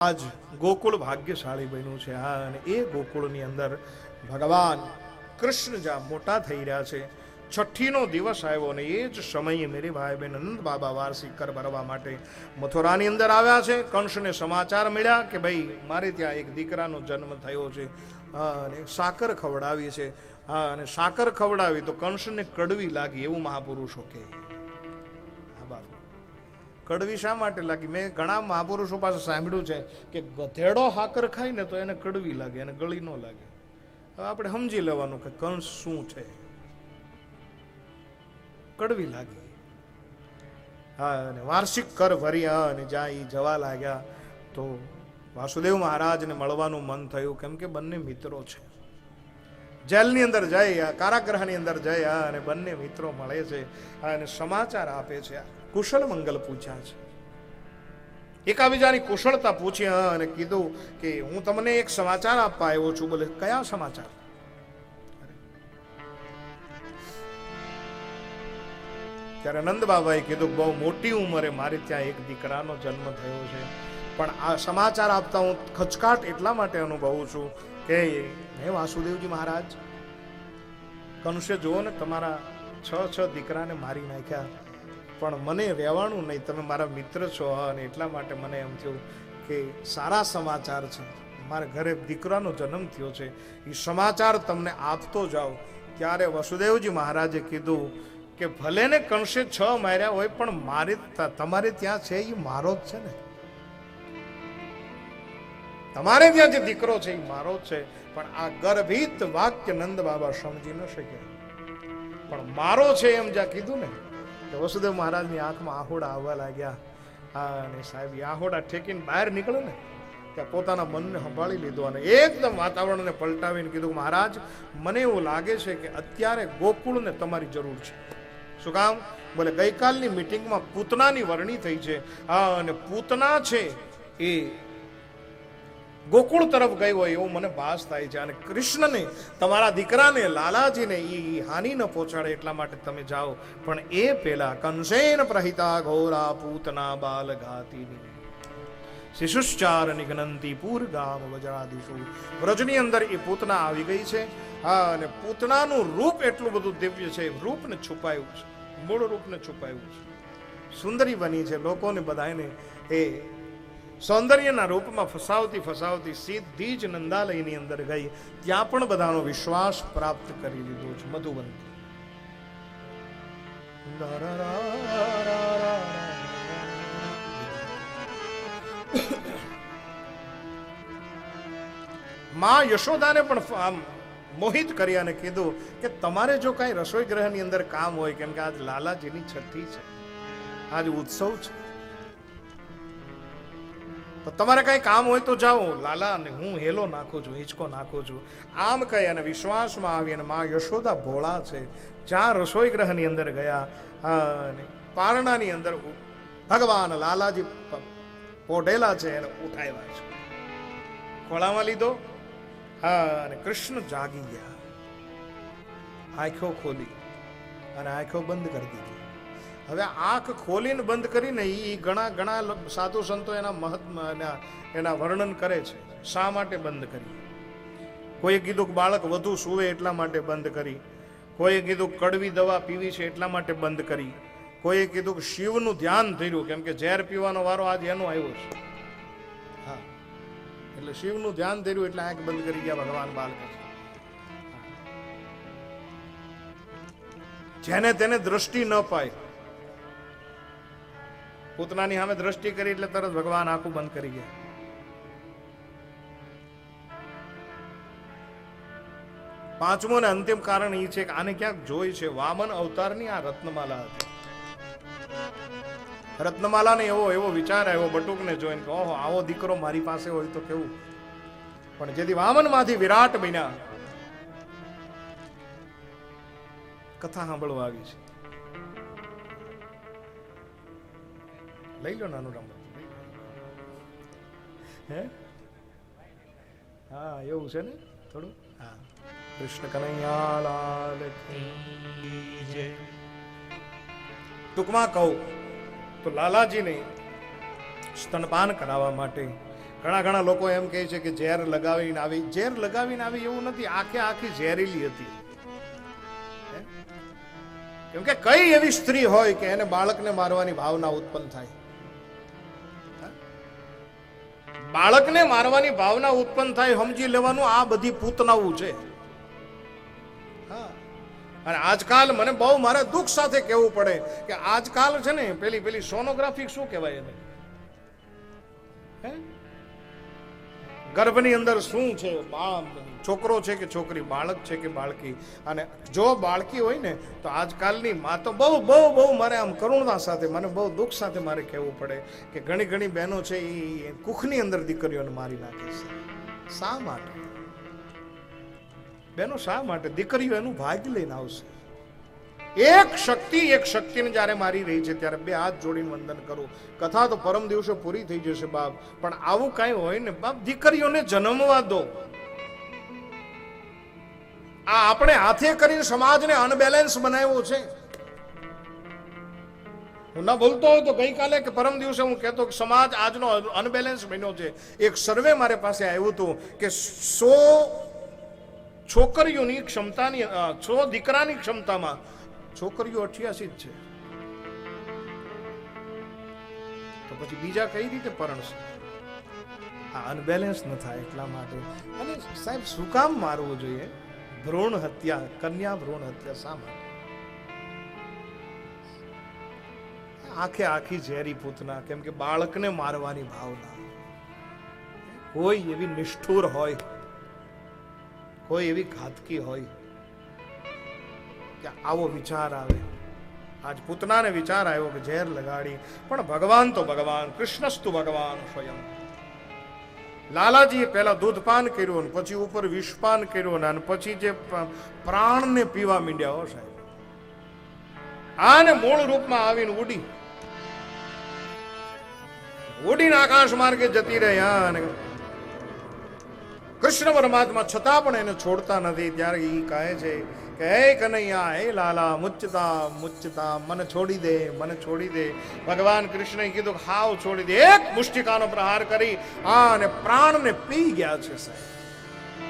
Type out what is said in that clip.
આજ ગોકુળ ભાગ્યશાળી બન્યું છે. હા, અને એ ગોકુળની અંદર ભગવાન કૃષ્ણ જ્યાં મોટા થઈ રહ્યા છે, છઠ્ઠીનો દિવસ આવ્યો અને એ જ સમયે મેરી ભાઈ બહેન અનંત બાબા વાર્ષિક કર ભરવા માટે મથુરાની અંદર આવ્યા છે. કંસને સમાચાર મળ્યા કે ભાઈ, મારે ત્યાં એક દીકરાનો જન્મ થયો છે. હા, અને સાકર ખવડાવી છે. હા, અને સાકર ખવડાવી તો કંસને કડવી લાગી એવું મહાપુરુષો કહે. કડવી શા માટે લાગી? મેં ઘણા મહાપુરુષો પાસે સાંભળ્યું છે કે ગધેડો હાકર ખાય ને તો એને કડવી લાગે, એને ગળી ન લાગે. હવે આપણે સમજી લેવાનું કે કંસ શું છે. કડવી લાગી. હા, અને વાર્ષિક કર ભર્યા અને જ્યાં એ જવા લાગ્યા, તો વાસુદેવ મહારાજને મળવાનું મન થયું, કેમ કે બંને મિત્રો છે. જેલની અંદર આ કારાગૃહની અંદર આ અને બંને મિત્રો મળે છે, આ અને સમાચાર આપે છે. કુશળ મંગલ પૂછ્યા છે. એકાબીજાની કુશળતા પૂછી, હા, અને કીધું કે, હું તમને એક સમાચાર આપવા આવ્યો છું. બોલે, કયા સમાચાર? ત્યારે નંદ બાબાએ કીધું, બહુ મોટી ઉંમરે મારે ત્યાં એક દીકરાનો જન્મ થયો છે. પણ આ સમાચાર આપતા હું ખચકાટ એટલા માટે અનુભવું છું કે, હે વાસુદેવજી મહારાજ કંસે જુઓ ને, તમારા છ છ દીકરાને મારી નાખ્યા. પણ મને રહેવાનું નહીં. તમે મારા મિત્ર છો અને એટલા માટે મને એમ થયું કે સારા સમાચાર છે. મારા ઘરે દીકરાનો જન્મ થયો છે. એ સમાચાર તમને આપતો જાઓ ત્યારે વસુદેવજી મહારાજે કીધું કે ભલે ને કંસે છ માર્યા હોય, પણ મારે તમારે ત્યાં છે એ મારો જ છે ને. તમારે ત્યાં જે દીકરો છે એ મારો જ છે. પણ આ ગર્ભિત વાક્ય નંદ બાબા સમજી ન શક્યા. પણ મારો છે એમ જ્યાં કીધું ને કે વસુદેવ મહારાજની આંખમાં આહોડા આવવા લાગ્યા. હા, અને સાહેબ, એ આહોડા ઠેકીને બહાર નીકળે ને, ત્યાં પોતાના મનને સંભાળી લીધું અને એકદમ વાતાવરણને પલટાવીને કીધું, મહારાજ, મને એવું લાગે છે કે અત્યારે ગોકુળને તમારી જરૂર છે. શું કામ? બોલે, ગઈકાલની મિટિંગમાં પૂતનાની વરણી થઈ છે. હા, અને પૂતના છે એ ગોકુળ તરફ ગઈ હોય એવું મને ભાસ થાય છે. અને કૃષ્ણને, તમારા દીકરાને, લાલાજીને એ હાનિ ન પહોંચાડે એટલા માટે તમે જાઓ. પણ એ પહેલા કંસેન પ્રહિતા ઘોરા પૂતના બાલ ઘાતીની. શિશુશ્ચાર નિઘનંતી પૂર ગામ વજરાદિશુ વ્રજની અંદર એ પૂતના આવી ગઈ છે. હા, અને પૂતનાનું રૂપ એટલું બધું દિવ્ય છે. રૂપને છુપાયું છે. મૂળ રૂપને છુપાયું છે. સુંદરી બની છે. લોકોને બધાને એ સૌંદર્યના રૂપમાં ફસાવતી ફસાવતી સીધી જ નંદાલયની અંદર ગઈ. ત્યાં પણ બધાનો વિશ્વાસ પ્રાપ્ત કરી લીધો છે. મધુવંતી. માં યશોદાને પણ આમ મોહિત કરી અને કીધું કે તમારે જો કાંઈ રસોઈ ગ્રહની અંદર કામ હોય, કેમ કે આજ લાલાજીની છઠ્ઠી છે. આજ ઉત્સવ છે. તો તમારે કંઈ કામ હોય તો જાઓ. લાલા, અને હું હેલો નાખું છું, હિંચકો નાખું છું. આમ કહી અને વિશ્વાસમાં આવી અને માં યશોદા ભોળા છે. જ્યાં રસોઈ ગ્રહની અંદર ગયા અને પારણાની અંદર ભગવાન લાલાજી પોઢેલા છે એને ઉઠાવ્યા છે. ખોળામાં લીધો, હા, અને કૃષ્ણ જાગી ગયા. આંખો ખોલી અને આંખો બંધ કરી દીધી. હવે આંખ ખોલીને બંધ કરીને એ ઘણા ઘણા સાધુ સંતો એના મહત્વ એના વર્ણન કરે છે. શા માટે બંધ કરી? કોઈએ કીધું કે બાળક વધુ સૂવે એટલા માટે બંધ કરી. કોઈએ કીધું કડવી દવા પીવી છે એટલા માટે બંધ કરી. કોઈએ કીધું કે શિવનું ધ્યાન ધર્યું, કેમ કે ઝેર પીવાનો વારો આજે એનો આવ્યો છે. હા. એટલે શિવનું ધ્યાન ધર્યું એટલે આંખ બંધ કરી ગયા ભગવાન બાળક. જેને તેને દ્રષ્ટિ ન પાય પૂતનાની સામે દ્રષ્ટિ કરી એટલે તરત ભગવાન આંખું બંધ કરી ગયા. પાંચમું અને અંતિમ કારણ એ છે કે આને ક્યાંક જોઈ છે, વામન અવતારની આ રત્નમાલા હતી. રત્નમાલાને એવો એવો વિચાર આવ્યો બટુકને જોઈને કે, ઓહો, આવો દીકરો મારી પાસે હોય તો કેવું? પણ જેથી વામનમાંથી વિરાટ બન્યા, કથા સાંભળવા આવી છે. લઈ લો નાનું રમત હે? હા, એવું છે ને? થોડું? હા. કૃષ્ણ કનૈયાલાલ જય. ટૂંકમાં કહું, તો લાલાજીને સ્તનપાન કરાવવા માટે ઘણા ઘણા લોકો એમ કહે છે કે ઝેર લગાવીને આવી. ઝેર લગાવીને આવી એવું નથી. આખે આખી ઝેરીલી હતી. કેમ કે કઈ એવી સ્ત્રી હોય કે એને બાળકને મારવાની ભાવના ઉત્પન્ન થાય? બાળકને મારવાની ભાવના ઉત્પન્ન થાય, સમજી લેવાનું આ બધી પૂતનાવું છે. અને આજકાલ મને બહુ મારે દુઃખ સાથે કહેવું પડે કે આજકાલ છે ને, પેલી પેલી સોનોગ્રાફી શું કહેવાય એને? હે? ગર્ભની અંદર શું છે? છોકરો છે કે છોકરી? બાળક છે કે બાળકી? અને જો બાળકી હોય ને, તો આજકાલની મા તો બહુ બહુ બહુ મારે આમ કરુણતા સાથે, મને બહુ દુઃખ સાથે મારે કહેવું પડે કે ઘણી ઘણી બહેનો છે એ કુખની અંદર દીકરીઓને મારી નાખે છે. શા માટે? બહેનો શા માટે? દીકરીઓ એનું ભાગ લઈને આવશે. એક શક્તિ, એક શક્તિને જ્યારે મારી રહી છે, ત્યારે બે હાથ જોડીને વંદન કરું. કથા તો પરમ દિવસે પૂરી થઈ જશે બાપ. પણ આવું કાંઈ હોય ને બાપ, દીકરીઓને જન્મવા દો. આ આપણે હાથે કરીને સમાજને અનબેલેન્સ બનાવ્યો છે. હું ના બોલતો હોય તો ગઈકાલે કે પરમ દિવસે હું કહેતો કે સમાજ આજનો અનબેલેન્સ બન્યો છે. એક સર્વે મારે પાસે આવ્યું હતું કે સો છોકરીઓની ક્ષમતાની સો દીકરાની ક્ષમતામાં છોકરીઓ અઠ્યાસી જ છે. તો પછી બીજા કઈ રીતે પરણશે? આ અનબેલેન્સ ન થાય એટલા માટે. અને સાહેબ, શું કામ મારવું જોઈએ? ભ્રૂણ હત્યા, કન્યા ભ્રૂણ હત્યા શા માટે? આખે આખી ઝેરી પૂતના, કેમ કે બાળકને મારવાની ભાવના. કોઈ એવી નિષ્ઠુર હોય, કોઈ એવી ઘાતકી હોય કે આવો વિચાર આવે. આજ પૂતનાને વિચાર આવ્યો કે ઝેર લગાડી. પણ ભગવાન તો ભગવાન, કૃષ્ણસ્તુ ભગવાન સ્વયં. લાલાજીએ પહેલા દૂધપાન કર્યું અને પછી ઉપર વિષપાન કર્યું અને પછી જે પ્રાણને પીવા મીંડ્યા સાહેબ. આને મૂળ રૂપમાં આવીને ઉડી. ઉડીને આકાશ માર્ગે જતી રહી હા અને કૃષ્ણ પરમાત્મા છતાં પણ એને છોડતા નથી. ત્યારે એ કહે છે કે કનૈયા હે લાલા મુચ્ચતા મુચ્ચતા મને છોડી દે, મને છોડી દે. ભગવાન કૃષ્ણએ કીધું હાવ છોડી દે. એક મુષ્ટિકાનો પ્રહાર કરી. આ અને પ્રાણને પી ગયા છે સાહેબ.